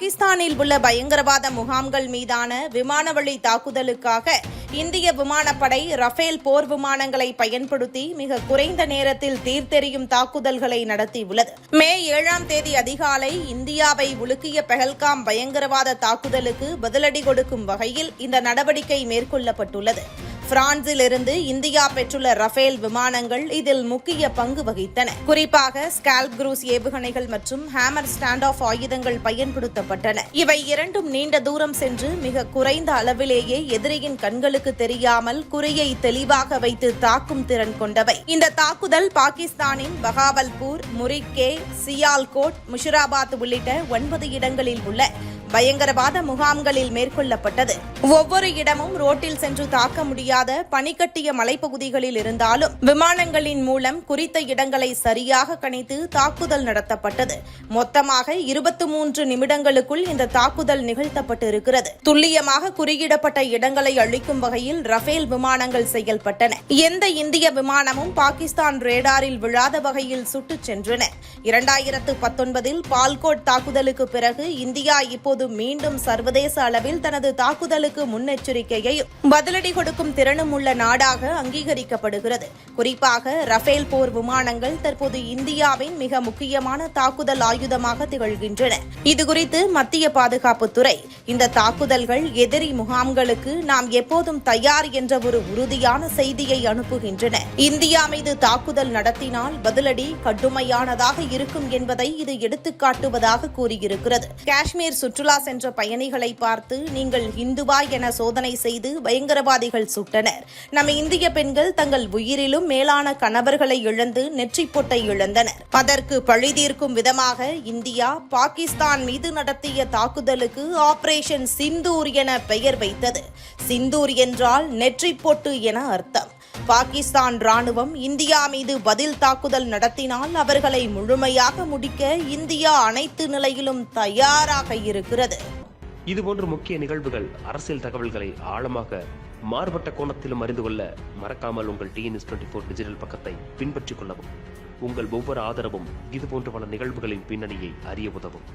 பாகிஸ்தானில் உள்ள பயங்கரவாத முகாம்கள் மீதான விமானவழி தாக்குதலுக்காக இந்திய விமானப்படை ரஃபேல் போர் விமானங்களை பயன்படுத்தி மிக குறைந்த நேரத்தில் தீர்த்தெறியும் தாக்குதல்களை நடத்தியுள்ளது. மே ஏழாம் தேதி அதிகாலை இந்தியாவை உலுக்கிய பெஹல்காம் பயங்கரவாத தாக்குதலுக்கு பதிலடி கொடுக்கும் வகையில் இந்த நடவடிக்கை மேற்கொள்ளப்பட்டுள்ளது. பிரான்சிலிருந்து இந்தியா பெற்றுள்ள ரஃபேல் விமானங்கள் இதில் முக்கிய பங்கு வகித்தன. குறிப்பாக ஸ்கால்ப் குரூஸ் ஏவுகணைகள் மற்றும் ஹேமர் ஸ்டாண்ட் ஆஃப் ஆயுதங்கள் பயன்படுத்தப்பட்டன. இவை இரண்டும் நீண்ட தூரம் சென்று மிக குறைந்த அளவிலேயே எதிரியின் கண்களுக்கு தெரியாமல் குறியை தெளிவாக வைத்து தாக்கும் திறன் கொண்டவை. இந்த தாக்குதல் பாகிஸ்தானின் பகாவல்பூர் முரிக்கே சியால்கோட் முஷிராபாத் உள்ளிட்ட ஒன்பது இடங்களில் உள்ள பயங்கரவாத முகாம்களில் மேற்கொள்ளப்பட்டது. ஒவ்வொரு இடமும் ரோட்டில் சென்று தாக்க முடியாத பனிக்கட்டிய மலைப்பகுதிகளில் இருந்தாலும் விமானங்களின் மூலம் குறித்த இடங்களை சரியாக கணித்து தாக்குதல் நடத்தப்பட்டது. மொத்தமாக இருபத்தி மூன்று நிமிடங்களுக்குள் இந்த தாக்குதல் நிகழ்த்தப்பட்டிருக்கிறது. துல்லியமாக குறியிடப்பட்ட இடங்களை அழிக்கும் வகையில் ரஃபேல் விமானங்கள் செயல்பட்டன. எந்த இந்திய விமானமும் பாகிஸ்தான் ரேடாரில் விழாத வகையில் சுட்டுச் சென்றன. இரண்டாயிரத்து பத்தொன்பதில் பால்கோட் தாக்குதலுக்கு பிறகு இந்தியா இப்போது மீண்டும் சர்வதேச அளவில் தனது தாக்குதலுக்கு முன்னெச்சரிக்கையை பதிலடி கொடுக்கும் திறனும் உள்ள நாடாக அங்கீகரிக்கப்படுகிறது. குறிப்பாக ரஃபேல் போர் விமானங்கள் தற்போது இந்தியாவின் மிக முக்கியமான தாக்குதல் ஆயுதமாக திகழ்கின்றன. இதுகுறித்து மத்திய பாதுகாப்புத்துறை இந்த தாக்குதல்கள் எதிரி முகாம்களுக்கு நாம் எப்போதும் தயார் என்ற ஒரு உறுதியான செய்தியை அனுப்புகின்றன. இந்தியா மீது தாக்குதல் நடத்தினால் பதிலடி கடுமையானதாக இருக்கும் என்பதை இது எடுத்துக்காட்டுவதாக கூறியிருக்கிறது. காஷ்மீர் சுற்றுலா சென்ற பயணிகளை பார்த்து நீங்கள் இந்துவா என சோதனை செய்து பயங்கரவாதிகள் சுட்டனர். நம்ம இந்திய பெண்கள் தங்கள் உயிரிலும் மேலான கணவர்களை இழந்து நெற்றி பொட்டை இழந்தனர். அதற்கு பழிதீர்க்கும் விதமாக இந்தியா பாகிஸ்தான் மீது நடத்திய தாக்குதலுக்கு ஆபரேஷன் சிந்தூர் என பெயர் வைத்தது. சிந்தூர் என்றால் நெற்றி பொட்டு என அர்த்தம். பாகிஸ்தான் ராணுவம் இந்தியா மீது பதில் தாக்குதல் நடத்தினால் அவர்களை முழுமையாக முடிக்க இந்தியா அனைத்து நிலையிலும் தயாராக இருக்கிறது. இதுபோன்ற முக்கிய நிகழ்வுகள் அரசியல் தகவல்களை ஆழமாக மாறுபட்ட கோணத்திலும் அறிந்து கொள்ள மறக்காமல் உங்கள் டிஎன்எஸ் டுவெண்ட்டி ஃபோர் டிஜிட்டல் பக்கத்தை பின்பற்றிக் கொள்ளவும். உங்கள் ஒவ்வொரு ஆதரவும் இதுபோன்ற பல நிகழ்வுகளின் பின்னணியை அறிய உதவும்.